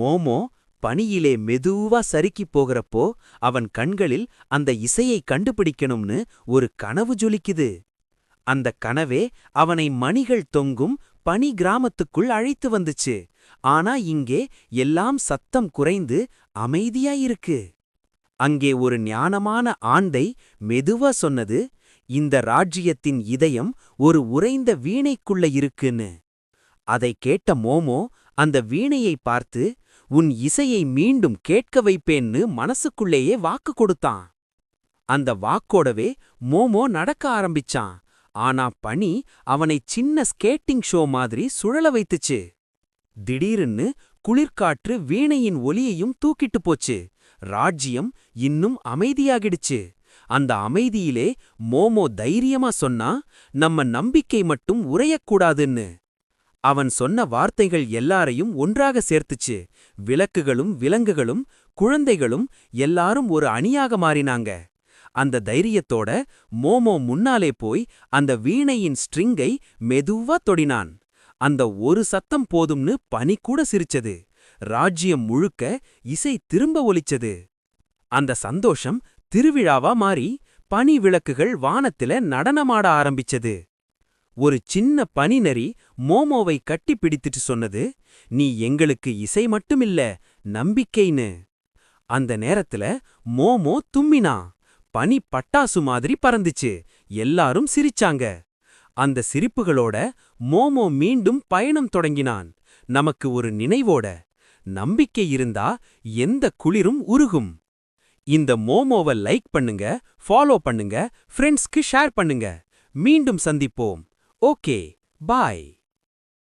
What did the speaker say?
மோமோ பனியிலே மெதுவா சறுக்கிப் போகிறப்போ அவன் கண்களில் அந்த இசையை கண்டுபிடிக்கணும்னு ஒரு கனவு ஜொலிக்குது. அந்த கனவே அவனை மணிகள் தொங்கும் பனி கிராமத்துக்குள் அழைத்து வந்துச்சு. ஆனா இங்கே எல்லாம் சத்தம் குறைந்து அமைதியா இருக்கு அங்கே ஒரு ஞானமான ஆண்டை மெதுவா சொன்னது இந்த ராஜ்யத்தின் இதயம் ஒரு உறைந்த வீணைக்குள்ள இருக்குன்னு. அதை கேட்ட மோமோ அந்த வீணையை பார்த்து உன் இசையை மீண்டும் கேட்க வைப்பேன்னு மனசுக்குள்ளேயே வாக்கு கொடுத்தான். அந்த வாக்கோடவே மோமோ நடக்க ஆரம்பிச்சான். ஆனா பனி அவனை சின்ன ஸ்கேட்டிங் ஷோ மாதிரி சுழல வைத்துச்சு. திடீர்னு குளிர்காற்று வீணையின் ஒலியையும் தூக்கிட்டு போச்சு. ராஜ்யம் இன்னும் அமைதியாகிடுச்சு. அந்த அமைதியிலே மோமோ தைரியமா சொன்னா நம்ம நம்பிக்கை மட்டும் உறையக்கூடாதுன்னு. அவன் சொன்ன வார்த்தைகள் எல்லாரையும் ஒன்றாக சேர்த்துச்சு. விளக்குகளும் விலங்குகளும் குழந்தைகளும் எல்லாரும் ஒரு அணியாக மாறினாங்க. அந்த தைரியத்தோட மோமோ முன்னாலே போய் அந்த வீணையின் ஸ்ட்ரிங்கை மெதுவா தொடினான். அந்த ஒரு சத்தம் போதும்னு பனி கூட சிரிச்சது. ராஜ்யம் முழுக்க இசை திரும்ப ஒலிச்சது. அந்த சந்தோஷம் திருவிழாவா மாறி பனி விளக்குகள் வானத்தில நடனமாட ஆரம்பிச்சது. ஒரு சின்ன பனிநரி மோமோவை கட்டி பிடித்துட்டு சொன்னது நீ எங்களுக்கு இசை மட்டுமில்ல நம்பிக்கைன்னு. அந்த நேரத்துல மோமோ தும்மினா பனி பட்டாசு மாதிரி பறந்துச்சு எல்லாரும் சிரிச்சாங்க. அந்த சிரிப்புகளோட மோமோ மீண்டும் பயணம் தொடங்கினான். நமக்கு ஒரு நினைவோட நம்பிக்கை இருந்தா எந்த குளிரும் உருகும். இந்த மோமோவை லைக் பண்ணுங்க ஃபாலோ பண்ணுங்க ஃப்ரெண்ட்ஸ்க்கு ஷேர் பண்ணுங்க. மீண்டும் சந்திப்போம். Okay bye